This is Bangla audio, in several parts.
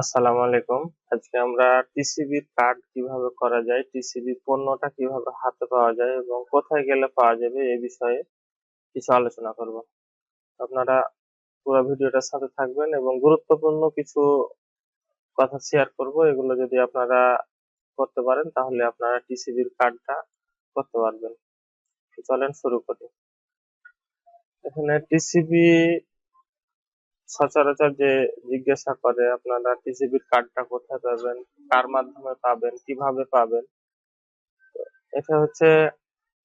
আসসালামু আলাইকুম। আজকে আমরা টিসিবি কার্ড কীভাবে করা যায়, টিসিবি পণ্যটা কীভাবে হাতে পাওয়া যায় এবং কোথায় গেলে পাওয়া যাবে এই বিষয়ে কিছু আলোচনা করব। আপনারা পুরো ভিডিওটার সাথে থাকবেন এবং গুরুত্বপূর্ণ কিছু কথা শেয়ার করব। এগুলো যদি আপনারা করতে পারেন, তাহলে আপনারা টিসিবির কার্ডটা করতে পারবেন। চলেন শুরু করি। এখানে টিসিবি সচরাচর যে জিজ্ঞাসা করে আপনারা টিসিবির কার্ডটা কোথায় পাবেন, কার মাধ্যমে পাবেন, কীভাবে পাবেন এটা হচ্ছে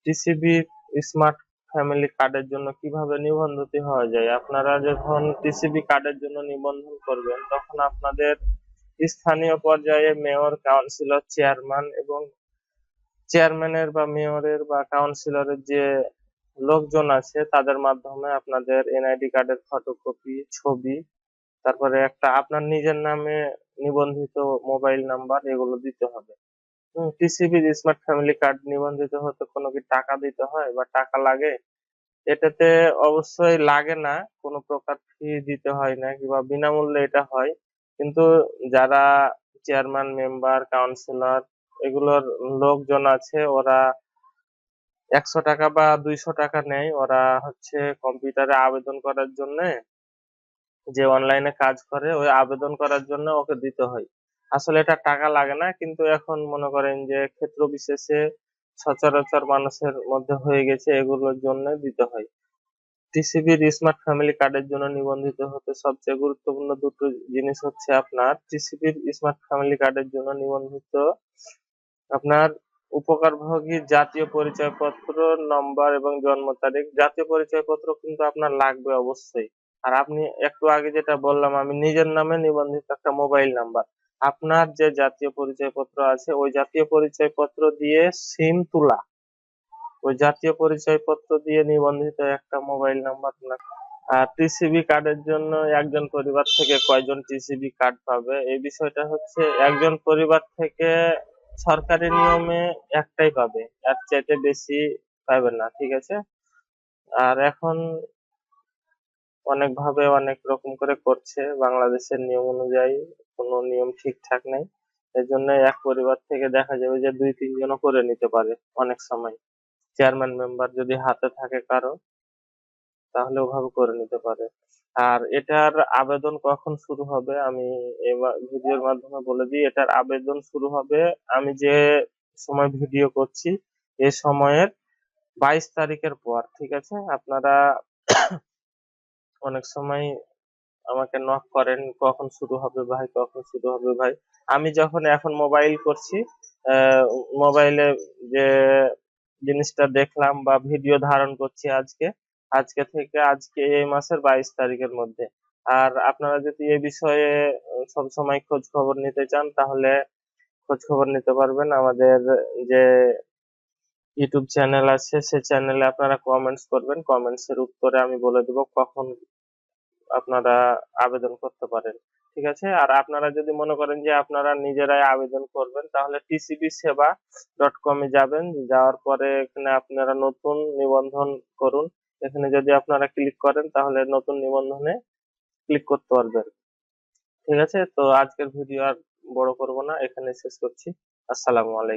টিসিবি স্মার্ট ফ্যামিলি কার্ডের জন্য কীভাবে নিবন্ধিত হওয়া যায়। আপনারা যখন টিসিবি কার্ডের জন্য নিবন্ধন করবেন, তখন আপনাদের স্থানীয় পর্যায়ে মেয়র কাউন্সিলর চেয়ারম্যান এবং চেয়ারম্যানের বা মেয়রের বা কাউন্সিলরের যে লোকজন আছে, তাদের মাধ্যমে আপনাদের এনআইডি কার্ডের ফটোকপি ছবি, তারপরে একটা আপনার নিজের নামে নিবন্ধিত মোবাইল নাম্বার এগুলো দিতে হবে। টিসিবি স্মার্ট ফ্যামিলি কার্ড নিবন্ধিত হতে কোনো কি টাকা দিতে হয় বা টাকা লাগে? এটাতে অবশ্যই লাগে না, কোনো প্রকার ফি দিতে হয় না কিংবা বিনামূল্যে এটা হয়। কিন্তু যারা চেয়ারম্যান মেম্বার কাউন্সিলর এগুলোর লোকজন আছে, ওরা একশো টাকা বা দুইশো টাকা নেয়। ওরা হচ্ছে কম্পিউটারে আবেদন করার জন্য যে অনলাইনে কাজ করে, ওই আবেদন করার জন্য ওকে দিতে হয়। আসলে এটা টাকা লাগে না, কিন্তু এখন মনে করেন যে ক্ষেত্র বিশেষে সচরাচর মানুষের মধ্যে হয়ে গেছে এগুলোর জন্য দিতে হয়। টিসিবির স্মার্ট ফ্যামিলি কার্ডের জন্য নিবন্ধিত হতে সবচেয়ে গুরুত্বপূর্ণ দুটো জিনিস হচ্ছে আপনার টিসিবির স্মার্ট ফ্যামিলি কার্ডের জন্য নিবন্ধিত আপনার উপকারভোগী জাতীয় পরিচয়পত্র, নম্বর এবং জন্ম তারিখ। জাতীয় পরিচয়পত্র কিন্তু আপনার লাগবে অবশ্যই। আর আপনি একটু আগে যেটা বললাম, আমি নিজের নামে নিবন্ধিত একটা মোবাইল নাম্বার। আপনার যে জাতীয় পরিচয়পত্র আছে, ওই জাতীয় পরিচয়পত্র দিয়ে সিম তোলা। ওই জাতীয় পরিচয়পত্র দিয়ে নিবন্ধিত একটা মোবাইল নাম্বার আর টিসিবি কার্ডের জন্য একজন পরিবার থেকে কয়জন টিসিবি কার্ড পাবে? এই বিষয়টা হচ্ছে একজন পরিবার থেকে সরকারি নিয়মে একটাই পাবে। এর চাইতে বেশি পাবে না, ঠিক আছে? আর এখন অনেক ভাবে অনেক রকম করে করছে। বাংলাদেশের নিয়ম অনুযায়ী কোনো নিয়ম ঠিকঠাক নেই। এর জন্য এক পরিবার থেকে দেখা যাবে যে দুই তিনজনও করে নিতে পারে অনেক সময়। চেয়ারম্যান মেম্বার যদি হাতে থাকে কারও, তাহলে ওভাবে করে নিতে পারে। আর এটার আবেদন কখন শুরু হবে? আমি ভিডিওর মাধ্যমে বলে দিই, এটার আবেদন শুরু হবে। আমি যে সময় ভিডিও করছি, এ সময়ের বাইশ তারিখের পর, ঠিক আছে? আপনারা অনেক সময় আমাকে নক করেন, কখন শুরু হবে ভাই, কখন শুরু হবে ভাই। আমি যখন এখন মোবাইল করছি মোবাইলে যে জিনিসটা দেখলাম বা ভিডিও ধারণ করছি আজকে আজকে থেকে আজকে এই মাসের বাইশ তারিখের মধ্যে। আর আপনারা যদি এ বিষয়ে সব সময় খোঁজ খবর নিতে চান, তাহলে খোঁজ খবর নিতে পারবেন। আমাদের যে ইউটিউব চ্যানেল আছে, সে চ্যানেলে আপনারা কমেন্টস করবেন। কমেন্টস এর উত্তরে আমি বলে দেব কখন আপনারা আবেদন করতে পারেন। ঠিক আছে? আর আপনারা যদি মনে করেন যে আপনারা নিজেরাই আবেদন করবেন, তাহলে টিসিবি সেবা ডট কমে যাবেন। যাওয়ার পরে এখানে আপনারা নতুন নিবন্ধন করুন। এখানে যদি আপনারা ক্লিক করেন, তাহলে নতুন নিবন্ধনে ক্লিক করতে পারবেন। ঠিক আছে? তো আজকের ভিডিও আর বড় করব না এখানে শেষ করছি। আসসালামু আলাইকুম।